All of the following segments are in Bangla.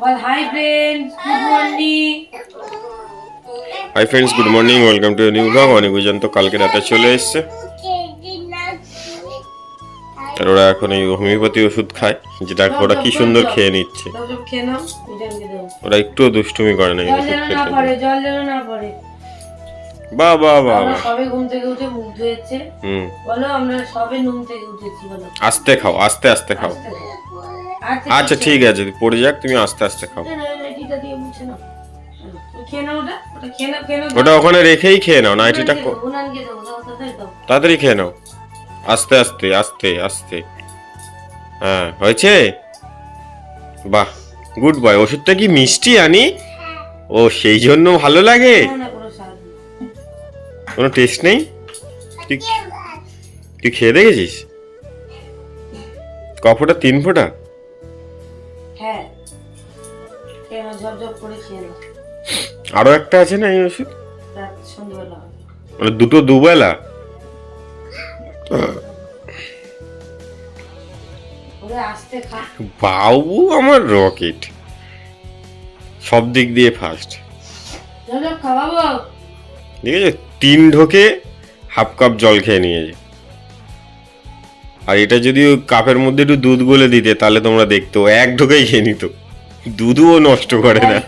Ball hi friends good morning hi friends good morning welcome to new blog অনেক তো কালকে রাতে চলে এসছে। আর ওরা এখন এই হোমিওপ্যাথি ওষুধ খায়। যেটা ওরা কি সুন্দর খেয়ে নিচ্ছে। ওরা একটু দুষ্টুমি করে না ওষুধ যেন না খেতে। বাহ আমরা বাহ। সবে ঘুম থেকে উঠে মুখ ধুয়েছে। হুম। বলো আমরা সবে ঘুম থেকে উঠেছি বলো। আস্তে খাও আস্তে আস্তে খাও। আচ্ছা ঠিক আছে পড়ে যাক তুমি আস্তে আস্তে খাও। ওটা। ওখানে রেখেই খেয়ে নাও নাইটিটা তাড়াতাড়ি খেয়ে নাও। আস্তে আস্তে আস্তে আস্তে। হ্যাঁ হয়েছে? বাহ গুড বয়। ওষুধটা কি মিষ্টি আনি? ও সেই জন্য ভালো লাগে। কোনো টেস্ট নেই? তুই তুই খেয়ে দেখেছিস? ক ফোঁটা? তিন ফোঁটা? নাও, ঝপঝপ করে খেয়ে নাও। আরও একটা আছে না এই ওষুধ? সন্ধ্যেবেলা মানে দুটো দুবেলা? বাবু আমার রকেট। সব দিক দিয়ে ফার্স্ট ঠিক আছে তিন ঢোকে হাফ কাপ জল খেয়ে নিয়েছে আর এটা যদি ওই কাপের মধ্যে একটু দুধ গলে দিতে তাহলে তোমরা দেখতো এক ঢোকেই খেয়ে নিত। দুধও নষ্ট করে না। হ্যাঁ।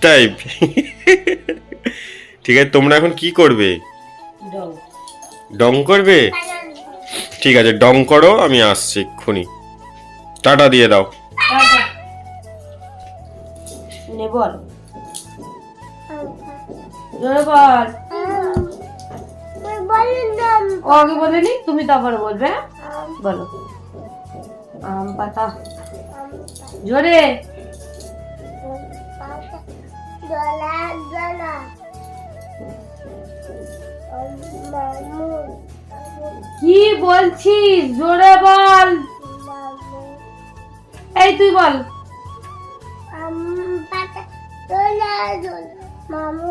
টাইপ ঠিক আছে তোমরা এখন কি করবে। ডং করবে ঠিক আছে ডং করো আমি আসছি এক্ষুনি টাটা দিয়ে দাও। বল বলেনি তুমি তারপরে বলবে হ্যাঁ? বলো। আম পাতা। জোরে। কি বলছিস? জোরে বল। এই তুই বল। মামু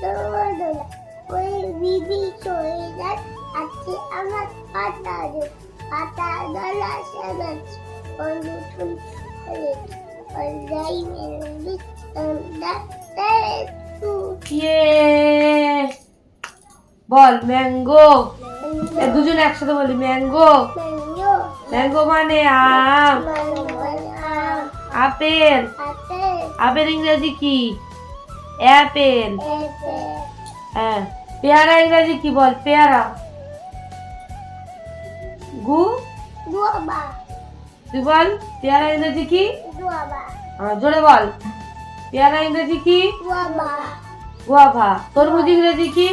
দোলা দোলা ওই বিবি চলে যায় আজকে আমার পাতা পাতা দোলা বল ম্যাঙ্গো। দুজন একসাথে বলি ম্যাঙ্গো। ম্যাঙ্গো। মানে আম। আপেল। আপেল। ইংরেজি কি? অ্যাপেল। হ্যাঁ পেয়ারা ইংরেজি কি বল পেয়ারা? গু? তুই বল পেয়ারা ইংরেজি কি? জোরে বল। পেয়ারা ইংরেজি কি? গুয়াভা। তরমুজ ইংরেজি কি?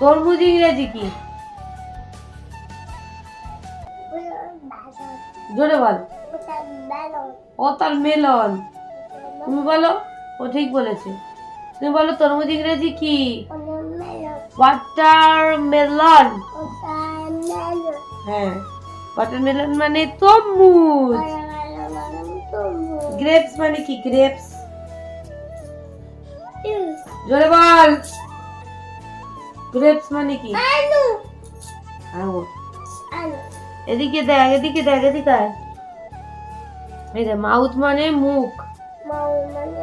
তরমুজ ইংরেজি কি? জোরে বল। ও তার মেলন তুমি বলো ও ঠিক বলেছে। তুমি বলো তরমুজ ইংরেজি কি? ওটা মেলন ওয়াটার মেলন ওটা মেলন হ্যাঁ ওয়াটার মেলন মানে তরমুজ। ওটা মেলন তুমি গ্রেপস মানে কি? গ্রেপস জোরে বল। গ্রেপস মানে কি? আলু। আঙুর আলু। এদিকে দেখ এদিকে দেখ এদিকে আয়। এই দেখ মাউথ মানে মুখ। মাউ মানে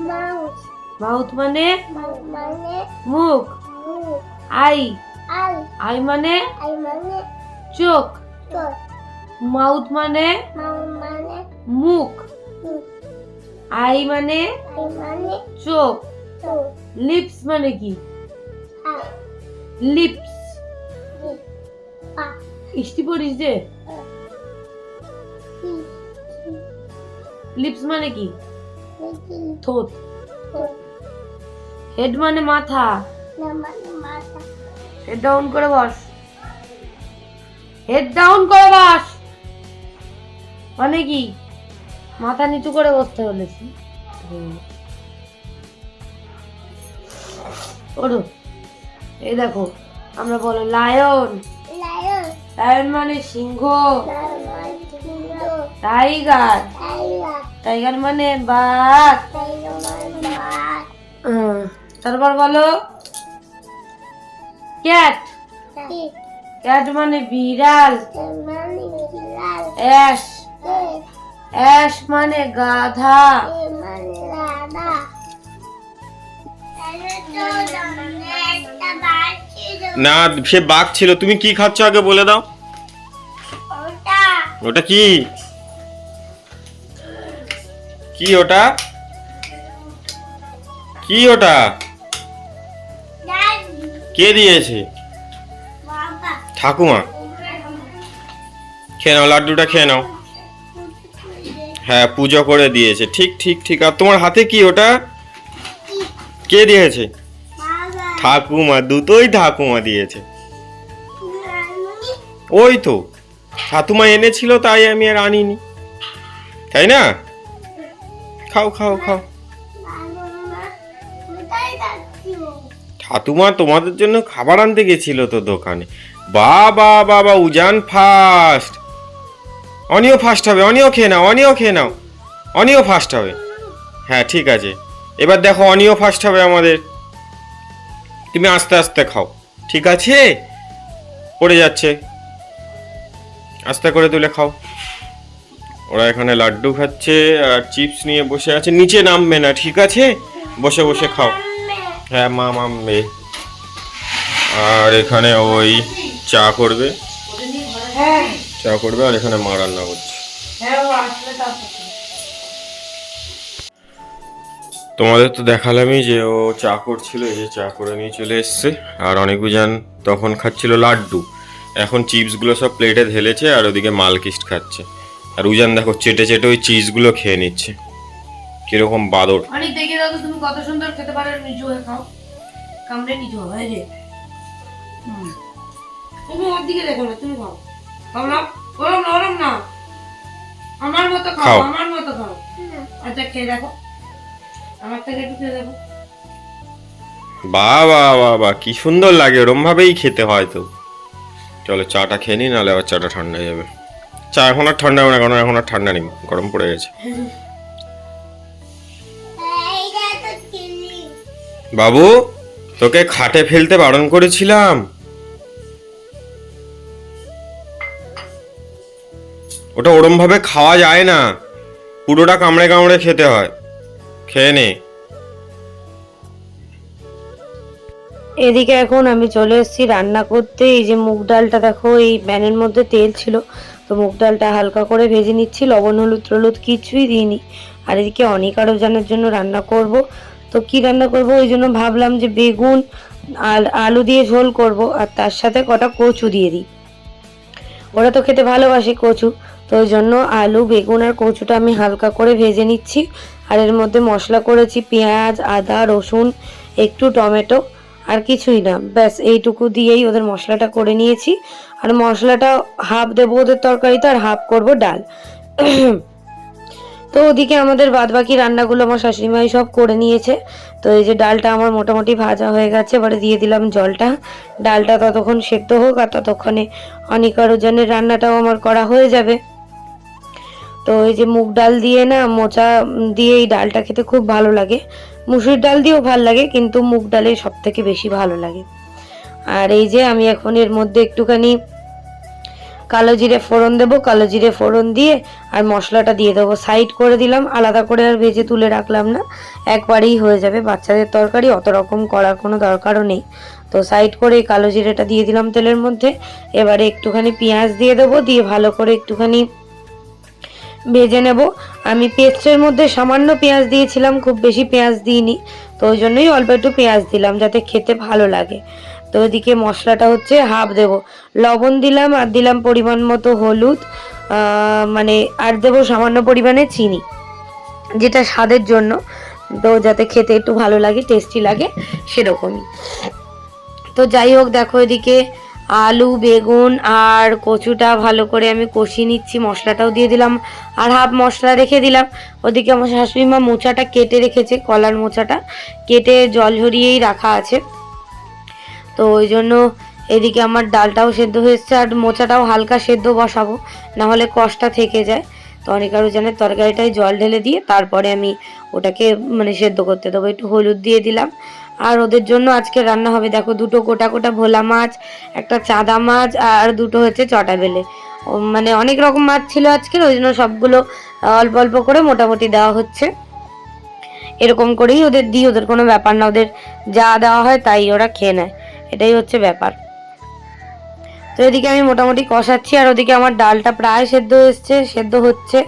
মাউথ মাউথ মানে? মানে মুখ। মুখ। আই। আই। আই মানে? আই মানে চোখ। চোখ। মাউথ মানে? মানে মুখ। আই মানে? আই মানে চোখ। চোখ। লিপস মানে কি? লিপস। ইষ্টি পড়িস যে? লিপস মানে কি? থোত। হেড মানে মাথা। মানে মাথা। হেড ডাউন করে বস। হেড ডাউন করে বস। মানে কি? মাথা নিচু করে বসতে বলেছি। ওঠো। এই দেখো আমরা বলো লায়ন। লায়ন। মানে লায়ন মানে সিংহ। টাইগার। টাইগার মানে বাঘ। টাইগার মানে বাঘ হুম, তারপর বলো ক্যাট। ক্যাট মানে বিড়াল। মানে অ্যাশ। অ্যাশ মানে গাধা। মানে না সে বাঘ ছিল। তুমি কি খাচ্ছ আগে বলে দাও। ওটা। ওটা কি? কি ওটা? কি ওটা? কে দিয়েছে? ঠাকুমা। খেয়ে নাও, লাড্ডুটা খেয়ে নাও। হ্যাঁ পুজো করে দিয়েছে। ঠিক ঠিক ঠিক। আর তোমার হাতে কি ওটা? কে দিয়েছে? ঠাকুমা, দুটোই ঠাকুমা দিয়েছে। ওই তো। ঠাকুমা এনেছিল, তাই আমি আর আনিনি। তাই না? খাও খাও খাও। ঠাকুমা, তোমাদের জন্য খাবার আনতে গেছিল তো দোকানে। বাবা বাবা, উজান ফাস্ট অনিও ফাস্ট হবে, অনিও খেয়ে নাও, অনিও খেয়ে নাও। অনিও ফাস্ট হবে। হ্যাঁ ঠিক আছে। এবার দেখো, অনিও ফাস্ট হবে আমাদের। তুমি আস্তে আস্তে খাও। ঠিক আছে? পড়ে যাচ্ছে। আস্তে করে তুলে খাও। ওরা এখানে লাড্ডু খাচ্ছে আর চিপস নিয়ে বসে আছে। নিচে নামবে না, ঠিক আছে? বসে বসে খাও। হ্যাঁ মা মামবে আর এখানে ওই চা করবে। চা করবে আর এখানে মা রান্না করছে। তোমাদের তো দেখালামই যে ও চা করছিল, এই যে চা করে নিয়ে চলে এসছে। আর অনেক উজান তখন খাচ্ছিল লাড্ডু। এখন চিপসগুলো সব প্লেটে ঢেলেছে আর ওদিকে মালকিস্ট খাচ্ছে। আর উজান দেখো চেটে চেটে ওই চিজগুলো খেয়ে নিচ্ছে। কীরকম বাদর। অনেক দেখে দাও তো তুমি কত সুন্দর খেতে পারো হয়ে খাও। কামড়ে নিচু হবে এই যে তুমি ওর দিকে দেখো না তুমি খাও। খাও না। ওরম না না। আমার মতো খাও খাও। আমার মতো খাও। আচ্ছা খেয়ে দেখো। আমার থেকে একটু খেয়ে দেখো। বাবা বাবা কি সুন্দর লাগে। ওরম ভাবেই খেতে হয় তো। চলো চাটা খেয়ে নি নাহলে আবার চাটা ঠান্ডা হয়ে যাবে। চা এখন আর ঠান্ডা হবে না, কারণ এখন আর ঠান্ডা নেই, গরম পড়ে গেছে। বাবু, তোকে খাটে ফেলতে বারণ করেছিলাম। ওটা ওরম ভাবে খাওয়া যায় না। পুরোটা কামড়ে কামড়ে খেতে হয়। খেয়ে নে। এদিকে এখন আমি চলে এসেছি রান্না করতে। এই যে মুগ ডালটা দেখো, এই প্যানের মধ্যে তেল ছিল। তো মুগ ডালটা হালকা করে ভেজে নিচ্ছি, লবণ, হলুদ, টলুদ কিছুই দিইনি। আর এদিকে অনেক আরও জানার জন্য রান্না করব। তো কি রান্না করব? ওই জন্য ভাবলাম যে বেগুন আর আলু দিয়ে ঝোল করব, আর তার সাথে কটা কচু দিয়ে দিই। ওরা তো খেতে ভালোবাসে কচু, তো ওই জন্য আলু, বেগুন আর কচুটা আমি হালকা করে ভেজে নিচ্ছি। আর এর মধ্যে মশলা করেছি পেঁয়াজ, আদা, রসুন, একটু টমেটো। আর কিছুই না। ব্যাস, এইটুকু দিয়েই ওদের মশলাটা করে নিয়েছি। আর মশলাটা হাফ দেবো ওদের তরকারিতে আর হাফ করব ডাল। তো ওদিকে আমাদের বাদ বাকি রান্নাগুলো আমার শাশুড়িমাই সব করে নিয়েছে। তো এই যে ডালটা আমার মোটামুটি ভাজা হয়ে গেছে, এবারে দিয়ে দিলাম জলটা। ডালটা ততক্ষণ সেদ্ধ হোক আর ততক্ষণে অনিকার ওজনের রান্নাটাও আমার করা হয়ে যাবে। তো এই যে মুগ ডাল দিয়ে না, মোচা দিয়ে এই ডালটা খেতে খুব ভালো লাগে। মুসুর ডাল দিয়েও ভালো লাগে, কিন্তু মুগ ডালে সব থেকে বেশি ভালো লাগে। আর এই যে আমি এখন এর মধ্যে একটুখানি কালো জিরে ফোড়ন দেবো, কালো জিরে ফোড়ন দিয়ে আর মশলাটা দিয়ে দেবো। সাইড করে দিলাম, আলাদা করে আর ভেজে তুলে রাখলাম না। একবারেই হয়ে যাবে। বাচ্চাদের তরকারি অত রকম করার কোনো দরকারও নেই। তো সাইড করে কালো জিরেটা দিয়ে দিলাম তেলের মধ্যে। এবারে একটুখানি পেঁয়াজ দিয়ে দেবো, দিয়ে ভালো করে একটুখানি ভেজে নেব। আমি পেস্টের মধ্যে সামান্য পেঁয়াজ দিয়েছিলাম, খুব বেশি পেঁয়াজ দিইনি। তো ওই জন্যই অল্প একটু পেঁয়াজ দিলাম, যাতে খেতে ভালো লাগে। তো ওদিকে মশলাটা হচ্ছে হাফ দেব। লবণ দিলাম আর দিলাম পরিমাণ মতো হলুদ মানে আর দেবো সামান্য পরিমাণে চিনি, যেটা স্বাদের জন্য। তো যাতে খেতে একটু ভালো লাগে, টেস্টি লাগে, সেরকমই। তো যাই হোক, দেখো এদিকে আলু, বেগুন আর কচুটা ভালো করে আমি কষিয়ে নিচ্ছি, মশলাটাও দিয়ে দিলাম আর হাফ মশলা রেখে দিলাম। ওদিকে আমার শাশুড়ি মা মোচাটা কেটে রেখেছে, কলার মোচাটা। কেটে জল ঝরিয়েই রাখা আছে। তো ওই জন্য এদিকে আমার ডালটাও সেদ্ধ হয়েছে আর মোচাটাও হালকা সেদ্ধ বসাবো, না হলে কষটা থেকে যায়। তো অনেক আরও জানে তরকারিটায় জল ঢেলে দিয়ে তারপরে আমি ওটাকে মানে সেদ্ধ করতে দেবো। একটু হলুদ দিয়ে দিলাম। আর ওদের জন্য আজকে রান্না হবে, দেখো দুটো গোটা গোটা ভোলা মাছ, একটা চাঁদা মাছ আর দুটো হচ্ছে চটা বেলে। মানে অনেক রকম মাছ ছিল আজকের, ওই জন্য সবগুলো অল্প অল্প করে মোটামুটি দেওয়া হচ্ছে। এরকম করেই ওদের দিই, ওদের কোনো ব্যাপার না, ওদের যা দেওয়া হয় তাই ওরা খেয়ে নেয়। এটাই হচ্ছে ব্যাপার। তো এদিকে আমি মোটামুটি কষাচ্ছি, আর ওদিকে আমার ডালটা প্রায় সেদ্ধ এসছে, সেদ্ধ হচ্ছে।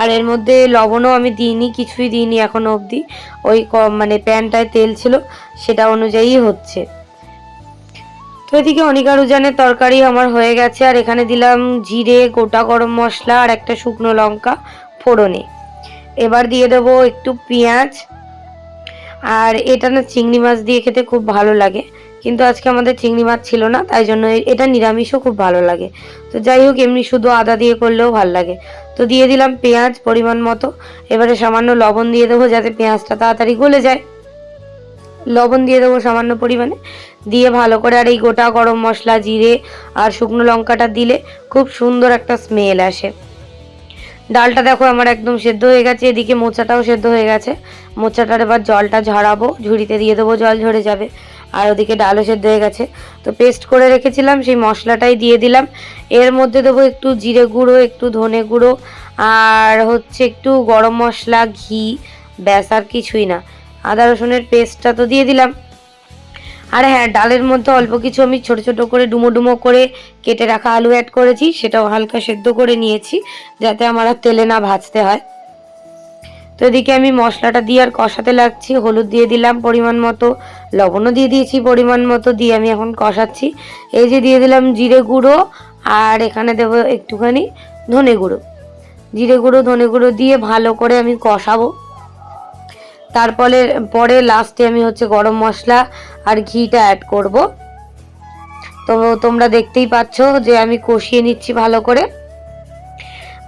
আর এর মধ্যে লবণও আমি দিইনি, কিছুই দিইনি এখনও অবধি। ওই মানে প্যানটায় তেল ছিল, সেটা অনুযায়ী হচ্ছে। তো এদিকে অনিকার উজানের তরকারি আমার হয়ে গেছে, আর এখানে দিলাম জিরে, গোটা গরম মশলা, আর একটা শুকনো লঙ্কা ফোড়নে। এবার দিয়ে দেবো একটু পেঁয়াজ, আর এটা না চিংড়ি মাছ দিয়ে খেতে খুব ভালো লাগে। কিন্তু আজকে আমাদের চিংড়ি মাছ ছিল না, তাই জন্য এটা নিরামিষও খুব ভালো লাগে। তো যাই হোক, এমনি শুধু আদা দিয়ে করলেও ভালো লাগে। তো দিয়ে দিলাম পেঁয়াজ পরিমাণ মতো। এবারে সামান্য লবণ দিয়ে দেবো যাতে পেঁয়াজটা তাড়াতাড়ি গলে যায়। লবণ দিয়ে দেবো সামান্য পরিমাণে। দিয়ে ভালো করে আর এই গোটা গরম মশলা, জিরে আর শুকনো লঙ্কাটা দিলে খুব সুন্দর একটা স্মেল আসে। ডালটা দেখো আমার একদম সেদ্ধ হয়ে গেছে, এদিকে মোচাটাও সেদ্ধ হয়ে গেছে। মোচাটার এবার জলটা ঝরাবো ঝুড়িতে দিয়ে দেবো, জল ঝরে যাবে। আর ওদিকে ডালও সেদ্ধ হয়ে গেছে। তো পেস্ট করে রেখেছিলাম, সেই মশলাটাই দিয়ে দিলাম। এর মধ্যে দেবো একটু জিরে গুঁড়ো, একটু ধনে গুঁড়ো, আর হচ্ছে একটু গরম মশলা, ঘি, ব্যাস, আর কিছুই না। আদা রসুনের পেস্টটা তো দিয়ে দিলাম। আর হ্যাঁ ডালের মধ্যে অল্প কিছু আমি ছোট ছোট করে ডুমো ডুমো করে কেটে রাখা আলু অ্যাড করেছি, সেটাও হালকা সেদ্ধ করে নিয়েছি, যাতে আমার আর তেলে না ভাজতে হয়। তো এদিকে আমি মশলাটা দিয়ে আর কষাতে লাগছি। হলুদ দিয়ে দিলাম পরিমাণ মতো, লবণও দিয়ে দিয়েছি পরিমাণ মতো, দিয়ে আমি এখন কষাচ্ছি। এই যে দিয়ে দিলাম জিরে গুঁড়ো আর এখানে দেবো একটুখানি ধনে গুঁড়ো। জিরে গুঁড়ো, ধনে গুঁড়ো দিয়ে ভালো করে আমি কষাবো। তারপরে, পরে লাস্টে আমি হচ্ছে গরম মশলা আর ঘিটা অ্যাড করব। তো তোমরা দেখতেই পাচ্ছ যে আমি কষিয়ে নিচ্ছি ভালো করে।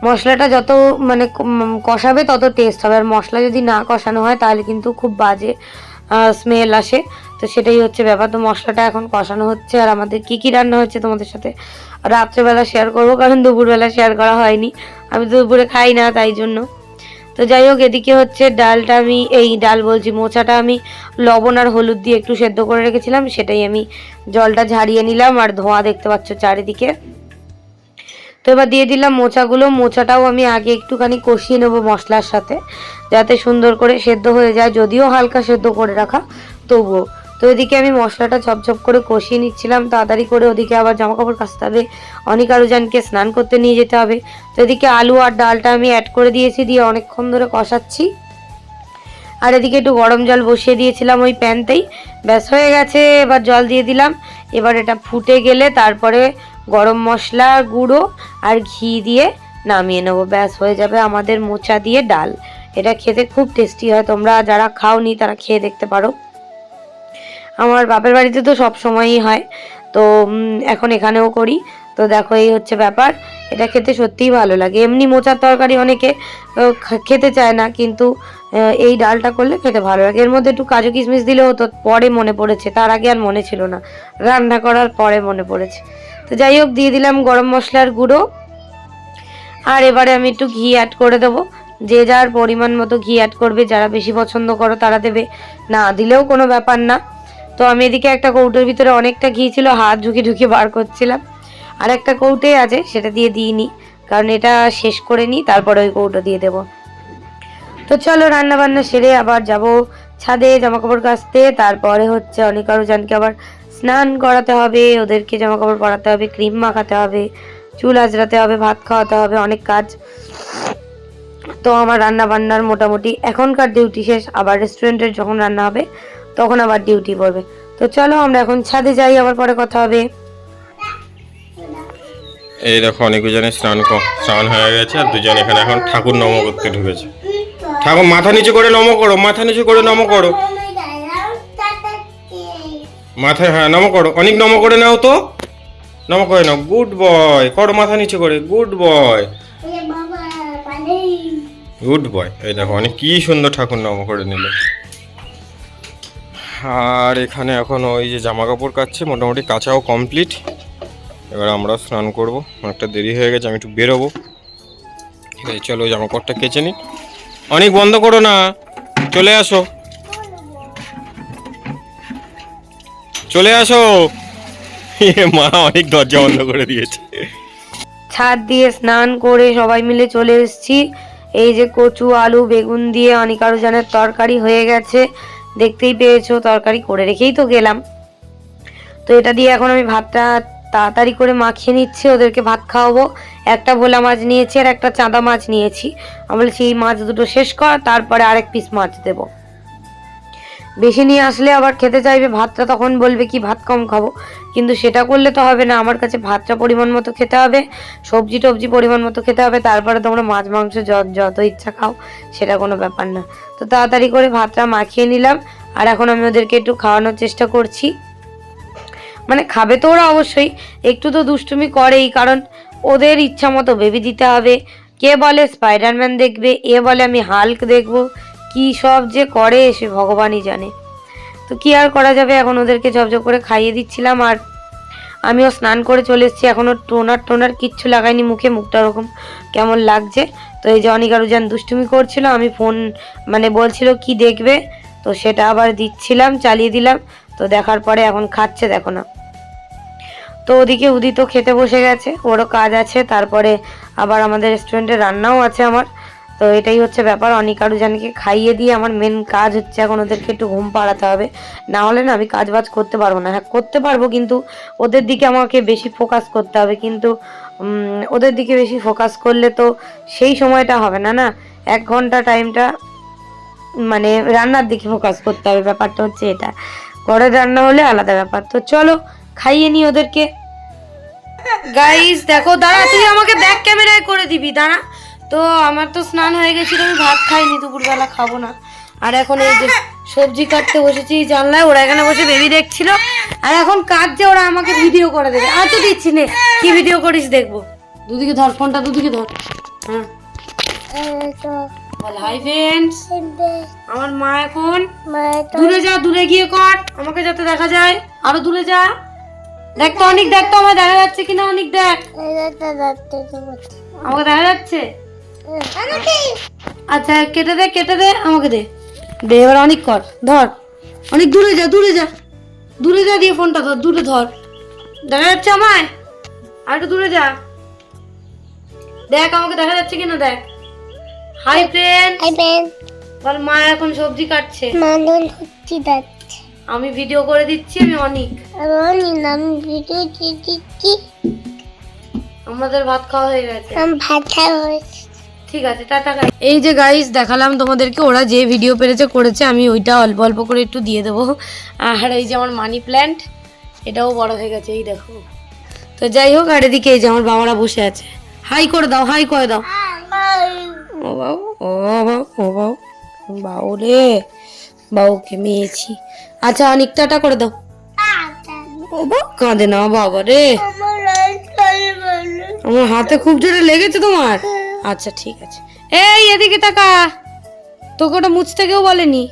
মশলাটা যত মানে কষাবে তত টেস্ট হবে। আর মশলা যদি না কষানো হয়, তাহলে কিন্তু খুব বাজে স্মেল আসে। তো সেটাই হচ্ছে ব্যাপার। তো মশলাটা এখন কষানো হচ্ছে, আর আমাদের কি কি রান্না হচ্ছে তোমাদের সাথে রাত্রেবেলা শেয়ার করব, কারণ দুপুরবেলা শেয়ার করা হয়নি। আমি তো দুপুরে খাই না, তাই জন্য। তো যাই হোক, এদিকে হচ্ছে ডালটা আমি, এই ডাল বলছি, মোচাটা আমি লবণ আর হলুদ দিয়ে একটু সেদ্ধ করে রেখেছিলাম। সেটাই আমি জলটা ঝারিয়ে নিলাম, আর ধোঁয়া দেখতে পাচ্ছ চারিদিকে। তো এবার দিয়ে দিলাম মোচাগুলো। মোচাটাও আমি আগে একটুখানি কষিয়ে নেব মশলার সাথে, যাতে সুন্দর করে সেদ্ধ হয়ে যায়। যদিও হালকা সেদ্ধ করে রাখা, তবুও। তো এদিকে আমি মশলাটা ঝপঝপ করে কষিয়ে নিচ্ছিলাম। তাড়াতাড়ি করে ওদিকে আবার জামা কাপড় কাচতে হবে। অনেক আরুজানকে স্নান করতে নিয়ে যেতে হবে। তো এদিকে আলু আর ডালটা আমি অ্যাড করে দিয়েছি, দিয়ে অনেকক্ষণ ধরে কষাচ্ছি। আর এদিকে একটু গরম জল বসিয়ে দিয়েছিলাম ওই প্যানতেই। ব্যাস, হয়ে গেছে। এবার জল দিয়ে দিলাম। এবার এটা ফুটে গেলে তারপরে গরম মশলা, গুঁড়ো আর ঘি দিয়ে নামিয়ে নেব। ব্যাস, হয়ে যাবে আমাদের মোচা দিয়ে ডাল। এটা খেতে খুব টেস্টি হয়। তোমরা যারা খাওনি, তারা খেয়ে দেখতে পারো। আমার বাপের বাড়িতে তো সব সময়ই হয়। তো এখন এখানেও করি। তো দেখো, এই হচ্ছে ব্যাপার। এটা খেতে সত্যিই ভালো লাগে। এমনি মোচার তরকারি অনেকে খেতে চায় না। কিন্তু এই ডালটা করলে খেতে ভালো লাগে। এর মধ্যে একটু কাজু কিশমিশ দিলেও তো পরে মনে পড়েছে। তার আগে আর মনে ছিল না। রান্না করার পরে মনে পড়েছে। তো যাই হোক, দিয়ে দিলাম গরম মশলার গুঁড়ো। আর এবারে আমি একটু ঘি অ্যাড করে দেবো। যে যার পরিমাণ মতো ঘি অ্যাড করবে, যারা বেশি পছন্দ করো তারা দেবে। না দিলেও কোনো ব্যাপার না। তো আমি এদিকে একটা কৌটোর ভিতরে অনেকটা ঘি ছিল, হাত ঢুকে ঢুকে বার করছিলাম। আর একটা কৌটে আছে, সেটা দিয়ে দিইনি। কারণ এটা শেষ করে নিই, তারপরে ওই কৌটো দিয়ে দেবো। তো চলো রান্না বান্না সেরে আবার যাব ছাদে, জামাকাপড় কাচতে। তারপরে হচ্ছে অনেক আরও জানকে আবার স্নান করাতে হবে, ওদেরকে জামা কাপড় পরাতে হবে, ক্রিম মাখাতে হবে, চুল আজরাতে হবে, ভাত খাওয়াতে হবে, অনেক কাজ। তো আমার রান্না বান্নার মোটামুটি এখনকার ডিউটি শেষ, আবার রেস্টুরেন্টের যখন রান্না হবে, তখন আবার ডিউটি পড়বে। তো চলো আমরা এখন ছাদে যাই, আবার পরে কথা হবে। এই দেখো অনেক জনের স্নান স্নান হয়ে গেছে, আর দুজন এখানে এখন ঠাকুর নম করতে ঢুকেছে। ঠাকুর, মাথা নিচু করে নম করো, মাথা নিচু করে নম করো। মাথায় হ্যাঁ নম করো। অনেক নম করে নাও তো। নম করে নাও। Good boy. করো মাথা নিচু করে। Good boy. Good boy. এই দেখো অনেক কি সুন্দর ঠাকুর নম করে নিল। আর এখানে এখন ওই যে জামা কাপড় কাচ্ছে মোটামুটি কাঁচাও কমপ্লিট এবার আমরা স্নান করব। অনেকটা দেরি হয়ে গেছে আমি একটু বেরোবো। ঠিক আছে চলো জামা কাপড়টা কেচে নিই। অনেক বন্ধ করো না। চলে আসো। চলে আসো। মা অনেক দরজা বন্ধ করে দিয়েছে। ছাদ দিয়ে স্নান করে সবাই মিলে চলে এসেছি। এই যে কচু, আলু, বেগুন দিয়ে অনেক আরও জানের তরকারি হয়ে গেছে। দেখতেই পেয়েছ, তরকারি করে রেখেই তো গেলাম। তো এটা দিয়ে এখন আমি ভাতটা তাড়াতাড়ি করে মাখিয়ে নিচ্ছি, ওদেরকে ভাত খাওয়াবো। একটা ভোলা মাছ নিয়েছি আর একটা চাঁদা মাছ নিয়েছি। আমি বলছি, এই মাছ দুটো শেষ কর, তারপরে আরেক পিস মাছ দেবো। বেশি নিয়ে আসলে আবার খেতে চাইবে, ভাতটা তখন বলবে কি, ভাত কম খাব। কিন্তু সেটা করলে তো হবে না, আমার কাছে ভাতটা পরিমাণ মতো খেতে হবে, সবজি টবজি পরিমাণ মতো খেতে হবে, তারপরে তোমরা মাছ, মাংস যত যত ইচ্ছা খাও, সেটা কোনো ব্যাপার না। তো তাড়াতাড়ি করে ভাতটা মাখিয়ে নিলাম, আর এখন আমি ওদেরকে একটু খাওয়ানোর চেষ্টা করছি। মানে খাবে তো ওরা অবশ্যই, একটু তো দুষ্টুমি করেই, কারণ ওদের ইচ্ছা মতো বেবি দিতে হবে। কে বলে স্পাইডারম্যান দেখবে, এ বলে আমি হাল্ক দেখব কি সব যে করে সে ভগবানই জানে। তো কি আর করা যাবে? এখন ওদেরকে ঝপঝপ করে খাইয়ে দিচ্ছিলাম আর আমিও স্নান করে চলে এসেছি। এখনও টোনার টোনার কিচ্ছু লাগাইনি মুখে, মুখটা ওরকম কেমন লাগছে। তো এই যে অনেক আরও যেন দুষ্টুমি করছিল, আমি ফোন মানে বলছিল, কি দেখবে? তো সেটা আবার দিচ্ছিলাম, চালিয়ে দিলাম। তো দেখার পরে এখন খাচ্ছে, দেখো না। তো ওদিকে উদিত খেতে বসে গেছে, ওরও কাজ আছে। তারপরে আবার আমাদের রেস্টুরেন্টে রান্নাও আছে আমার। তো এটাই হচ্ছে ব্যাপার। অনেক আরও জানকে খাইয়ে দিয়ে আমার মেন কাজ হচ্ছে এখন ওদেরকে একটু ঘুম পাড়াতে হবে। না হলে না আমি কাজ বাজ করতে পারব না। হ্যাঁ করতে পারব কিন্তু ওদের দিকে আমাকে বেশি ফোকাস করতে হবে। কিন্তু ওদের দিকে বেশি ফোকাস করলে তো সেই সময়টা হবে না না? এক ঘণ্টা টাইমটা মানে রান্নার দিকে ফোকাস করতে হবে। ব্যাপারটা হচ্ছে এটা। ঘরের রান্না হলে আলাদা ব্যাপার। তো চলো, খাইয়ে নি ওদেরকে। গাইস দেখো, দাঁড়া, তুই আমাকে ব্যাক ক্যামেরায় করে দিবি, দাঁড়া। তো আমার তো স্নান হয়ে গেছিল, আমি ভাত খাইনি, দুপুরবেলা খাব না। আর এখন এই যে সবজি কাটতে বসেছি জানলায়, ওরা এখানে বসে বেবি দেখছিল। আর এখন কাটছে, ওরা আমাকে ভিডিও করে দেবে। আচ্ছা দিচ্ছি নে, কি ভিডিও করিস দেখব। দুদিকে ধর, ফোনটা দুদিকে ধর। হ্যাঁ। বল আমার মা এখন? দূরে যা, দূরে গিয়ে কর, আমাকে যাতে দেখা যায়। আরও দূরে যা। দেখ তো, অনেক দেখ তো আমার দেখা যাচ্ছে কিনা, অনেক দেখ। আমাকে দেখা যাচ্ছে? আচ্ছা কেটে দে কেটে দে আমাকে দে। দে এবার অনেক কর ধর। অনেক দূরে যা দূরে যা। দূরে যা দিয়ে ফোনটা ধর দূরে ধর। দেখা যাচ্ছে আমায়? আর একটু দূরে যা। দেখ আমাকে দেখা যাচ্ছে কিনা দেখ। হাই ফ্রেন্ড আই বেন বল মা এখন সবজি কাটছে। মানুন হচ্ছি যাচ্ছে আমি ভিডিও করে দিচ্ছি আমি অনেক। আমি নাম ভিডিও দিচ্ছি। আমাদের ভাত খাওয়া হয়ে গেছে। ভাতা হয়েছে ঠিক আছে টাটা গাই এই যে গাইস দেখালাম তোমাদেরকে ওরা যে ভিডিও পেরেছে করেছে আমি ওইটা অল্প অল্প করে একটু দিয়ে দেবো। আর এই যে আমার মানি প্ল্যান্ট এটাও বড় হয়ে গেছে এই দেখো। তো যাই হোক আর এদিকে এই যে আমার বাবারা বসে আছে। হাই করে দাও হাই করে দাও। ও বাবু ও বাবু ও বাবু বাবু রে বাবুকে মেয়েছি। আচ্ছা অনেক টাটা করে দাও। ও বাবু কাঁদে না বাবা রে। আমার হাতে খুব জোরে লেগেছে তোমার। আচ্ছা ঠিক আছে। এই এদিকে তাকা। তোকে ওটা মুছতে কেউ বলেনি?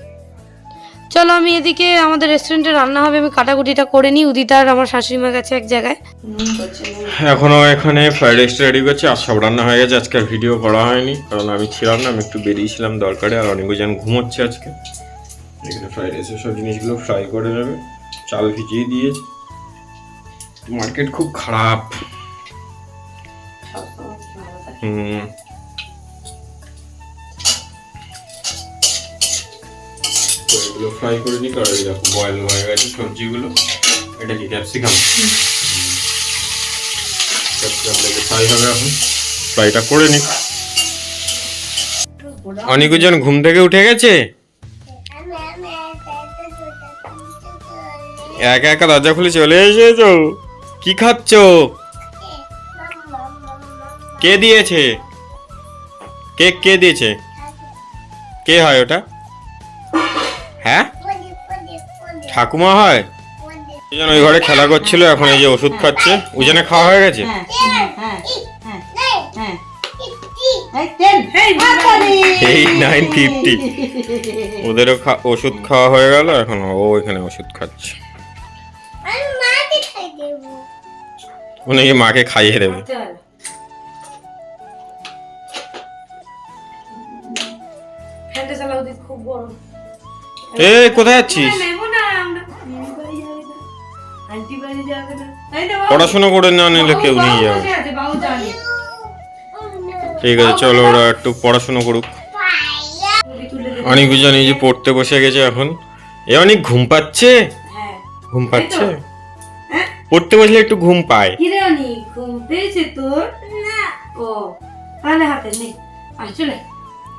চলো আমি এদিকে আমাদের রেস্টুরেন্টে রান্না হবে আমি কাটাকুটিটা করে নিই। উদিতার আমার শাশুড়ি মা গেছে এক জায়গায়। এখনও এখানে ফ্রাইড রাইসটা রেডি করছে আর সব রান্না হয়ে গেছে। আজকে আর ভিডিও করা হয়নি কারণ আমি ছিলাম না আমি একটু বেরিয়েছিলাম দরকারে আর অনেক অনেকজন ঘুমোচ্ছে আজকে। এখানে ফ্রাইড রাইসের সব জিনিসগুলো ফ্রাই করে নেবে। চাল ভিজিয়ে দিয়েছে। মার্কেট খুব খারাপ। হুম। এগুলো ফ্রাই করে নিই কারণ দেখো বয়েল হয়ে গেছে সবজিগুলো। এটা কি ক্যাপসিকাম ক্যাপসিকামটাকে ফ্রাই হবে এখন। ফ্রাইটা করে নিই। অনেকজন ঘুম থেকে উঠে গেছে? একা একা দরজা খুলে চলে এসেছ? কি খাচ্ছ? কে দিয়েছে? কেক কে দিয়েছে? কে হয় ওটা? হ্যাঁ? ঠাকুমা হয়? ওজন ওই ঘরে খেলা করছিল এখন এই যে ওষুধ খাচ্ছে। ওজনে খাওয়া হয়ে গেছে? এইট নাইন ফিফটি ওদেরও খা- ওষুধ খাওয়া হয়ে গেল এখন ও এখানে ওষুধ খাচ্ছে। আমি মাকে ও নাকি মাকে খাইয়ে দেবে। এ কোথায় যাচ্ছিস? না না। না? পড়াশোনা করে না নিলে কেউ নিয়ে যাবে। ঠিক আছে চলো ওরা একটু পড়াশোনা করুক। অনেক জানি যে পড়তে বসে গেছে এখন। এ অনেক ঘুম পাচ্ছে? হ্যাঁ। ঘুম পাচ্ছে? হ্যাঁ? পড়তে বসলে একটু ঘুম পায়। ঘুম পেয়েছে তোর? ও তাহলে হাতে নে। আর চলে।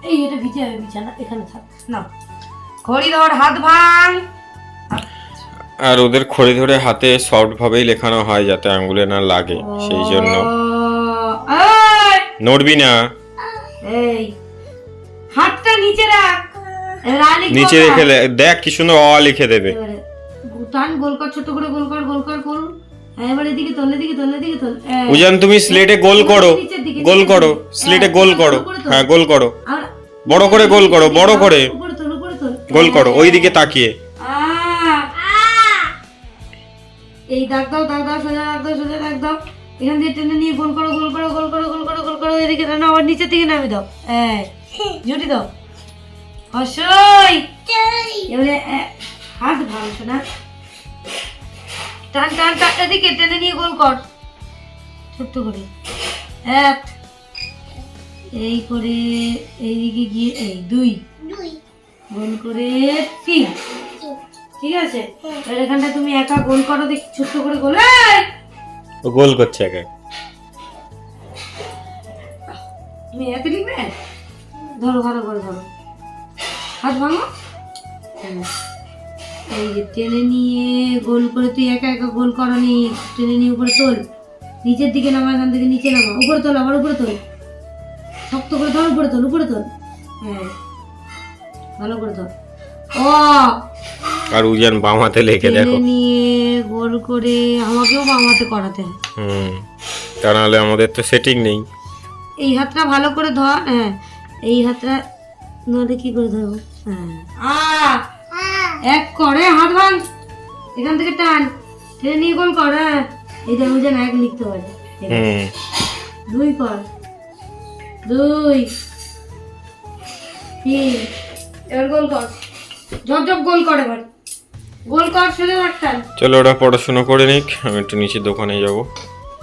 এই এটা ভিজে হবে বিছানা। এখানে থাক। না ধর হাত ভাঙ। আর ওদের খড়ি ধরে হাতে সফট ভাবেই লেখানো হয় যাতে আঙ্গুলে না লাগে সেই জন্য। নড়বি না। এই হাতটা নিচে রাখ। নিচে রেখে দেখ কি সুন্দর অ লিখে দেবে। টান গোল কর ছোট করে গোল কর গোল কর গোল হ্যাঁ, এবার তোল তোল এদিকে তোল। উজান তুমি স্লেটে গোল করো। গোল করো। স্লেটে হ্যাঁ, গোল করো। হ্যাঁ গোল করো। বড় করে গোল করো বড় করে উপরে তোল উপরে তোল গোল করো ওই দিকে তাকিয়ে এই দাগ দাও দাগ দাও সোজা দাগ দাও সোজা দাগ দাও। এখান দিয়ে টেনে নিয়ে গোল করো গোল করো গোল করো গোল করো গোল করো এদিকে টানো আবার নিচের দিকে নামে দাও। এই জুটি দাও। হসই এবারে হাত ভাঙছো না টান টান টান এদিকে টেনে নিয়ে গোল কর। ছোট্ট করে। এক। এই করে এইদিকে গিয়ে এই দুই। গোল করে তিন ঠিক আছে? এবার এখানটা তুমি একা গোল করো দেখি ছোট্ট করে গোল। এই! ও গোল করছে একা। তুমি একা লিখবে? ধরো ভালো করে ধরো। হাত ভাঙো। হুম। এই যে টেনে নিয়ে গোল করে তুই একা একা গোল করনি টেনে নিয়ে উপরে তোল। নিচের দিকে নামা এখান থেকে নিচে নামা। উপরে তোল আবার উপরে তোল। শক্ত করে ধর উপরে তোল উপরে তোল। হ্যাঁ। ভালো করে ধর। ও! আর উজান বাম হাতে লেখে দেখো। নিয়ে গোল করে আমাকেও বামাতে করাতে। হয় হুম তা নাহলে আমাদের তো সেটিং নেই। এই হাতটা ভালো করে ধর হ্যাঁ এই হাতটা নলে কি করে ধরবো? হ্যাঁ। এক করে হাত ভাঙ। এখান থেকে টান। টেনে নিয়ে গোল কর হ্যাঁ। এই দেখো যেন এক লিখতে পারে দুই কর। দুই তিন এবার গোল কর। ঝপ ঝপ গোল কর এবার। গোল কর সোজা রাখ চলো ওরা পড়াশোনা করে নিক আমি একটু নিচে দোকানে যাব।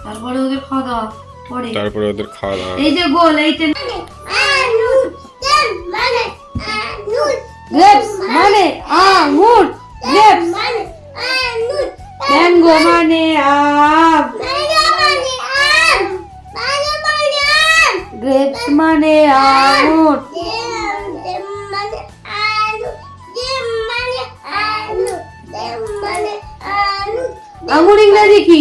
তারপরে ওদের খাওয়া দাওয়া পরে। তারপরে ওদের খাওয়া দাওয়া। এই যে গোল এই টেনে গ্রেপস মানে আঙুর গ্রেপস ম্যাঙ্গো মানে আম। গ্রেপস মানে আঙুর। আঙুর ইংরেজি কি?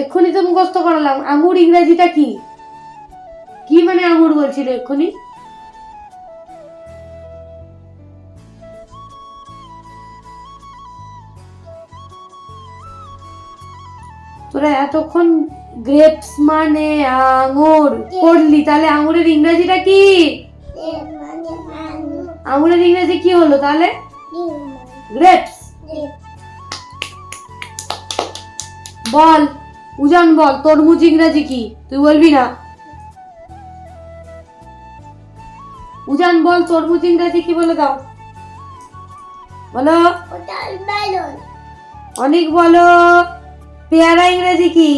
এক্ষুনি তো মুখস্থ করালাম। আঙুর ইংরেজিটা কি? কি মানে আঙুর বলছিল এক্ষুনি? তোরা এতক্ষণ গ্রেপস মানে আঙুর পড়লি তাহলে আঙুরের ইংরেজিটা কি? আঙুরের ইংরেজি কি হলো তাহলে? গ্রেপস। বল উজান বল তরমুজ ইংরেজি কি? তুই বলবি না? উজান বল তরমুজ ইংরেজি কি বলে দাও? বলো। অনেক বলো। পেয়ারা ইংরেজি কি?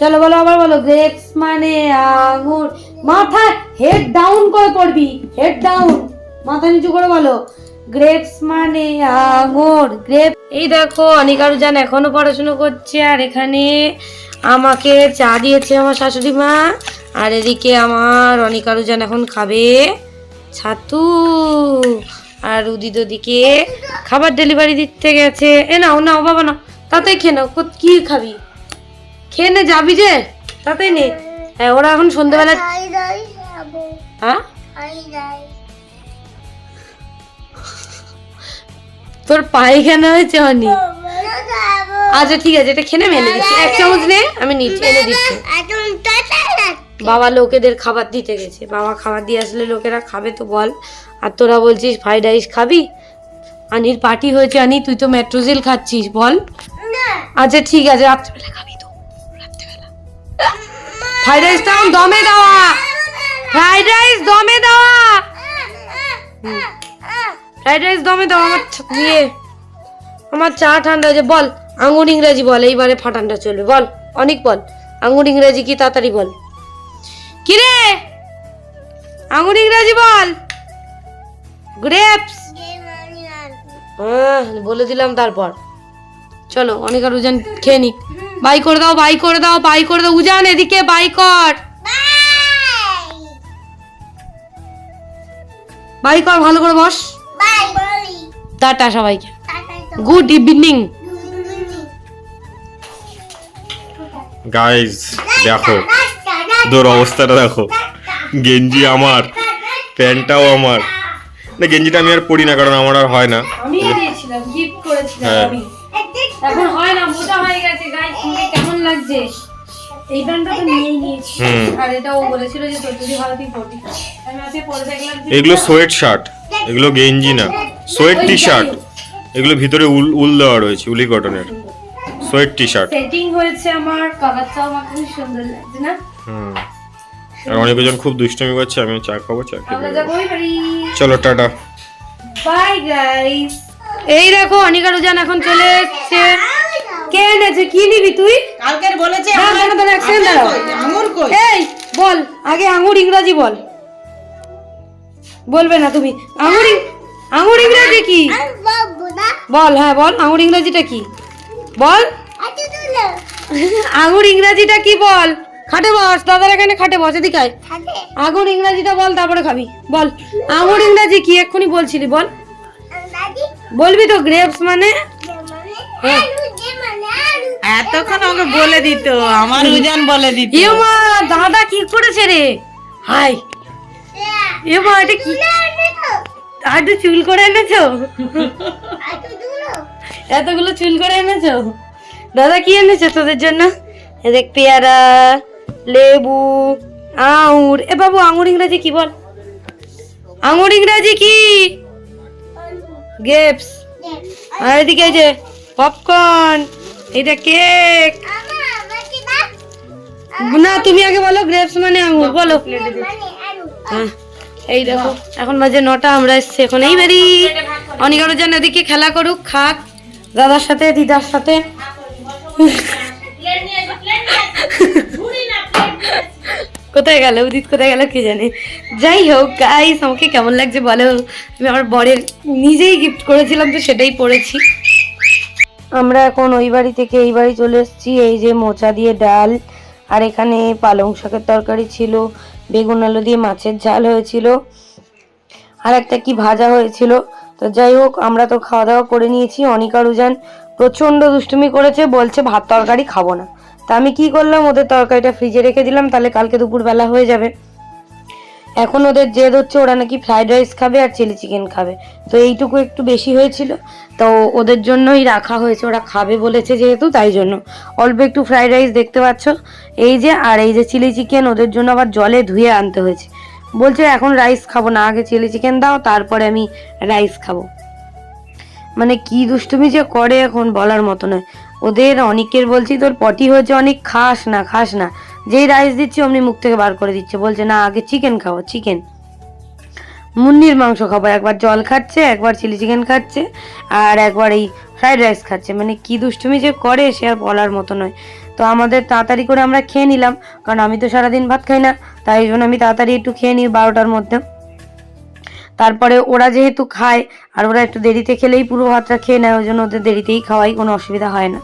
চলো বলো আবার বলো। গ্রেপস মানে আঙুর। মাথা হেড ডাউন করে পড়বি হেড ডাউন মাথা নিচু করে বলো। গ্রেপস মানে আঙুর। গ্রেপ এই দেখো অনিকারু জান এখনও পড়াশোনা করছে আর এখানে আমাকে চা দিয়েছে আমার শাশুড়ি মা আর এদিকে আমার অনিকারু জান এখন খাবে ছাতু। আর উদিত ওদিকে খাবার ডেলিভারি দিতে গেছে। এ না নাও নাও বাবা না তাতে খেয়ে নাও কো- কি খাবি? খেয়ে নে যাবি যে তাতে নে। হ্যাঁ ওরা এখন সন্ধ্যেবেলা হ্যাঁ? তোর পায়খানা হয়েছে অনি আচ্ছা ঠিক আছে এটা খেনে মেলে দিচ্ছি। এক চামচ নে আমি নিচে এনে দিচ্ছি। বাবা লোকেদের খাবার দিতে গেছে। বাবা খাবার দিয়ে আসলে লোকেরা খাবে তো বল। আর তোরা বলছিস ফ্রাইড রাইস খাবি? আনির পার্টি হয়েছে আনি তুই তো মেট্রোজেল খাচ্ছিস বল। আচ্ছা ঠিক আছে রাত্রেবেলা খাবি তো। রাত্রেবেলা। ফ্রাইড এখন দমে দেওয়া। ফ্রাইড রাইস দমে দেওয়া। ফ্রাইড রাইস দমে দাও, আমার ইয়ে। আমার চা ঠান্ডা হয়েছে, বল। আঙুর ইংরাজি বল, এইবারে ফাটানটা চলবে, বল। অনেক বল। আঙুর ইংরাজি কি, তাড়াতাড়ি বল। কি রে আঙুর ইংরাজি বল। গ্রেপস হ্যাঁ বলে দিলাম তারপর। চলো, অনেক আর উজান খেয়ে নি বাই করে দাও, বাই করে দাও, বাই করে দাও। উজান, এদিকে বাই কর। বাই কর, ভালো করে বস। টাটা সবাইকে। গুড ইভিনিং গাইজ দেখো তোর অবস্থাটা দেখো। গেঞ্জি আমার প্যান্টটাও আমার। না গেঞ্জিটা আমি আর পরি না কারণ আমার আর হয় না। আমি দিয়েছিলাম গিফট করেছিলাম হ্যাঁ। আমি। এখন হয় না মোটা হয়ে গেছে। গাইস কেমন লাগছে? এই প্যান্টটা তো নিয়েই নিয়েছি। হুম। আর এটা ও বলেছিল যে তোর যদি ভালো তুই পরবি। আমি আজকে পরে দেখলাম এগুলো সোয়েট শার্ট এগুলো গেঞ্জি না। সোয়েট টি শার্ট এগুলো ভিতরে উল উল দেওয়া রয়েছে উলি কটনের। সোয়েট টি শার্ট সেটিং হয়েছে আমার কালারটাও আমার খুব সুন্দর লাগছে না? হুম। আর অনেকজন খুব দুষ্টমি করছে আমি চা খাব চা খেয়ে চলো টাটা। বাই গাইস এই দেখো অনিকা রুজান এখন চলে এসেছে। কে এনেছে? কি নিবি তুই? কালকের বলেছে। আঙুর কই? এই বল আগে আঙুর ইংরাজি বল। বলবে না তুমি। আঙুর আঙুর ইংরাজি কি? বল হ্যাঁ বল আঙুর ইংরাজিটা কি? বল। আঙুর ইংরাজিটা কি বল? খাটে বস দাদার এখানে খাটে বস এদিকে আয়। আঙুর ইংরাজিটা বল তারপরে খাবি। বল আঙুর ইংরাজি কি? এক্ষুনি বলছিলি বল। বলবি তো গ্রেপস মানে? হ্যাঁ। এতক্ষণ আমাকে বলে দিত আমার উজান বলে দিত। দাদা কি করেছে রে? হাই। এ মা এটা কি? আর তো চুল করে এনেছো? এতগুলো চুল করে এনেছো? দাদা কি এনেছো তোদের জন্য? দেখ পেয়ারা লেবু আঙুর। এ বাবু আঙুর ইংরাজি কি বল? আঙুর ইংরাজি কি? গেপস আর এদিকে যে পপকর্ন এটা কেক। না তুমি আগে বলো গ্রেপস মানে আঙুর। বলো। মানে হ্যাঁ, এই দেখো, এখন বাজে নটা, আমরা এসছি এখন। এই বাড়ি অনেক আরও যেন ওদিকে খেলা করুক, খাক। দাদার সাথে, দিদার সাথে। কোথায় গেল, উদিত কোথায় গেল কে জানে। যাই হোক গাইস আমাকে কেমন লাগছে বলো? আমি আমার বরের নিজেই গিফট করেছিলাম, তো সেটাই পড়েছি। আমরা এখন ওই বাড়ি থেকে এই বাড়ি চলে এসেছি। এই যে মোচা দিয়ে ডাল, আর এখানে পালং শাকের তরকারি ছিল। বেগুন আলু দিয়ে মাছের ঝাল হয়েছিল। আর একটা কি ভাজা হয়েছিল? তো যাই হোক, আমরা তো খাওয়া দাওয়া করে নিয়েছি। অনিকা রুজান প্রচণ্ড দুষ্টুমি করেছে, বলছে ভাত তরকারি খাব না। তা আমি কি করলাম? ওদের তরকারিটা ফ্রিজে রেখে দিলাম, তাহলে কালকে দুপুরবেলা হয়ে যাবে। এখন ওদের জেদ হচ্ছে ওরা নাকি ফ্রাইড রাইস খাবে আর চিলি চিকেন খাবে। তো এইটুকু একটু বেশি হয়েছিল। তো ওদের জন্যই রাখা হয়েছে। ওরা খাবে বলেছে যেহেতু, তাই জন্য। অল্প একটু ফ্রাইড রাইস দেখতে পাচ্ছ। এই যে, আর এই যে চিলি চিকেন ওদের জন্য আবার জলে ধুয়ে আনতে হয়েছে। বলছে, এখন রাইস খাব না। আগে চিলি চিকেন দাও, তারপরে আমি রাইস খাব। মানে কি দুষ্টুমি যে করে এখন বলার মতো নয়। ওদের অনেকের বলছি, তোর পটি হয়েছে অনেক, খাস না খাস না। যেই রাইস দিচ্ছি, অমনি মুখ থেকে বার করে দিচ্ছে। বলছে, না, আগে চিকেন খাব চিকেন মুন্নির মাংস খাব, একবার জল খাচ্ছে, একবার চিলি চিকেন খাচ্ছে, আর একবার এই ফ্রাইড রাইস খাচ্ছে। মানে কি দুষ্টুমি যে করে, সে আর বলার মতো নয়। তো আমাদের তাড়াতাড়ি করে আমরা খেয়ে নিলাম, কারণ আমি তো সারাদিন ভাত খাই না, তাই জন্য আমি তাড়াতাড়ি একটু খেয়ে নিই বারোটার মধ্যে। তারপরে ওরা যেহেতু খায়, আর ওরা একটু দেরিতে খেলেই পুরো ভাতটা খেয়ে নেয়, ওই জন্য ওদের দেরিতেই খাওয়াই, কোনো অসুবিধা হয় না।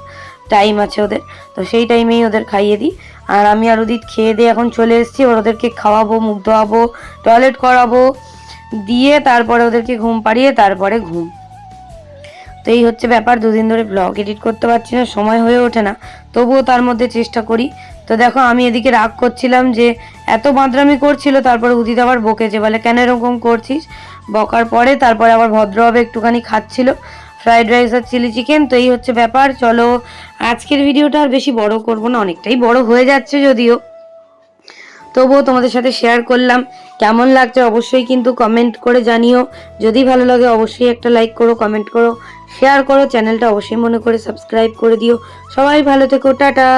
টাইম আছে ওদের, তো সেই টাইমেই ওদের খাইয়ে দিই। আর আমি আর ওদিক খেয়ে দিয়ে এখন চলে এসেছি। ওদেরকে খাওয়াবো, মুখ ধোয়াবো, টয়লেট করাবো, দিয়ে তারপরে ওদেরকে ঘুম পাড়িয়ে তারপরে ঘুম। তো এই হচ্ছে ব্যাপার, দুদিন ধরে ব্লগ এডিট করতে পারছি না, সময় হয়ে ওঠে না। তবুও তার মধ্যে চেষ্টা করি। তো দেখো, আমি এদিকে রাগ করছিলাম যে এত বাঁদরামি করছিল, তারপরে উদিত আবার বকেছে, বলে, কেন এরকম করছিস? বকার পরে তারপরে আবার ভদ্রভাবে একটুখানি খাচ্ছিল ফ্রাইড রাইস আর চিলি চিকেন তো এই হচ্ছে ব্যাপার, চলো আজকের ভিডিওটা আর বেশি বড় করব না, অনেকটাই বড় হয়ে যাচ্ছে যদিও। তবুও তোমাদের সাথে শেয়ার করলাম। কেমন লাগছে অবশ্যই কিন্তু কমেন্ট করে জানিও। যদি ভালো লাগে অবশ্যই একটা লাইক করো কমেন্ট করো শেয়ার করো চ্যানেলটা অবশ্যই মনে করে সাবস্ক্রাইব করে দিও। সবাই ভালো থেকো, টাটা।